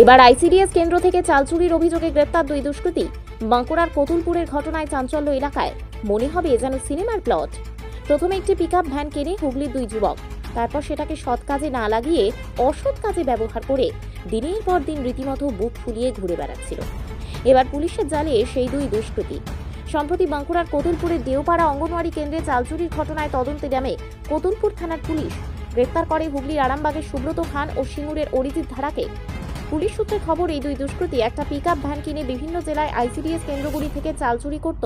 এবার আইসিডিএস কেন্দ্র থেকে চাল চুরির অভিযোগে গ্রেপ্তার দুই দুষ্কৃতী। বাঁকুড়ার কতুলপুরের ঘটনায় চাঞ্চল্য এলাকায়। মনে হবে যেন সিনেমার প্লট। প্রথমে একটি পিকআপ ভ্যান কেনে হুগলির দুই যুবক। তারপর সেটাকে সৎ কাজে না লাগিয়ে অসৎ কাজে ব্যবহার করে দিনের পর দিন রীতিমতো বুক ফুলিয়ে ঘুরে বেড়াচ্ছিল। এবার পুলিশের জালে সেই দুই দুষ্কৃতী। সম্প্রতি বাঁকুড়ার কতুলপুরের দেওপাড়া অঙ্গনওয়াড়ি কেন্দ্রে চাল চুরির ঘটনায় তদন্তে নামে কতুলপুর থানার পুলিশ। গ্রেপ্তার করে হুগলির আরামবাগের সুব্রত খান ও সিঙ্গুরের অরিজিৎ ধারাকে। পুলিশ সূত্রে খবর, এই দুই দুষ্কৃতী একটা পিকআপ ভ্যান কিনে বিভিন্ন জেলায় আইসিডিএস কেন্দ্রগুলি থেকে চাল চুরি করত।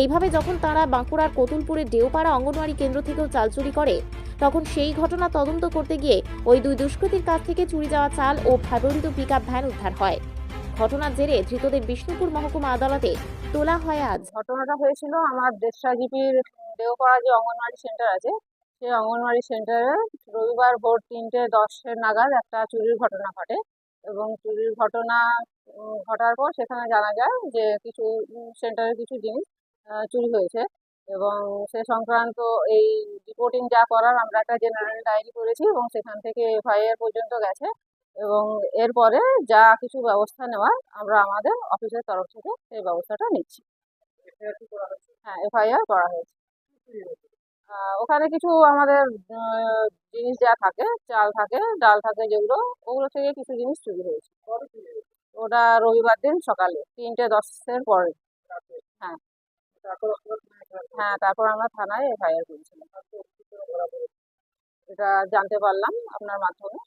এইভাবে যখন তারা বাঁকুড়ার কতুলপুরের ডেওপাড়া অঙ্গনওয়াড়ি কেন্দ্র থেকেও চাল চুরি করে, তখন সেই ঘটনা তদন্ত করতে গিয়ে ওই দুই দুষ্কৃতীর কাছ থেকে চুরি যাওয়া চাল ও ব্যবহৃত পিকআপ ভ্যান উদ্ধার হয়। ঘটনার জেরে ধৃতদের বিষ্ণুপুর মহকুমা আদালতে তোলা হয় আজ। ঘটনাটা হয়েছিল আমার দেড়শা জিপির দেওপাড়া যে অঙ্গনওয়াড়ি সেন্টার আছে, সেই অঙ্গনওয়াড়ি সেন্টারে রবিবার ভোর তিনটে দশের নাগাদ একটা চুরির ঘটনা ঘটে। এবং চুরির ঘটনা ঘটার পর সেখানে জানা যায় যে কিছু সেন্টারের কিছু জিনিস চুরি হয়েছে। এবং সে সংক্রান্ত এই রিপোর্টিং যা করার আমরা একটা জেনারেল ডায়েরি করেছি এবং সেখান থেকে এফআইআর পর্যন্ত গেছে। এবং এরপরে যা কিছু ব্যবস্থা নেওয়ার আমরা আমাদের অফিসের তরফ থেকে সেই ব্যবস্থাটা নিচ্ছি। হ্যাঁ এফআইআর করা হয়েছে। আহ, ওখানে কিছু আমাদের জিনিস যা থাকে, চাল থাকে, ডাল থাকে যেগুলো, ওগুলো থেকে কিছু জিনিস চুরি হয়েছে। ওটা রবিবার দিন সকালে, তিনটে দশের পরে। হ্যাঁ। হ্যাঁ তারপর আমরা থানায় এফআইআর করেছিলাম। এটা জানতে পারলাম আপনার মাধ্যমে।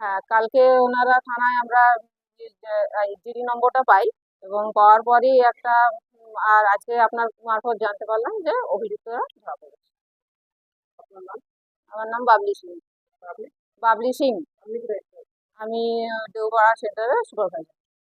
হ্যাঁ কালকে ওনারা থানায় আমরা জিডি নম্বরটা পাই এবং পাওয়ার পরই একটা আর আজকে আপনার মারফত জানতে পারলাম যে অভিযুক্ত ধরা পড়েছে। আমার নাম বাবলি সিং। বাবলি? সিং। আমি দেওপাড়া সেন্টারের সুপারভাইজার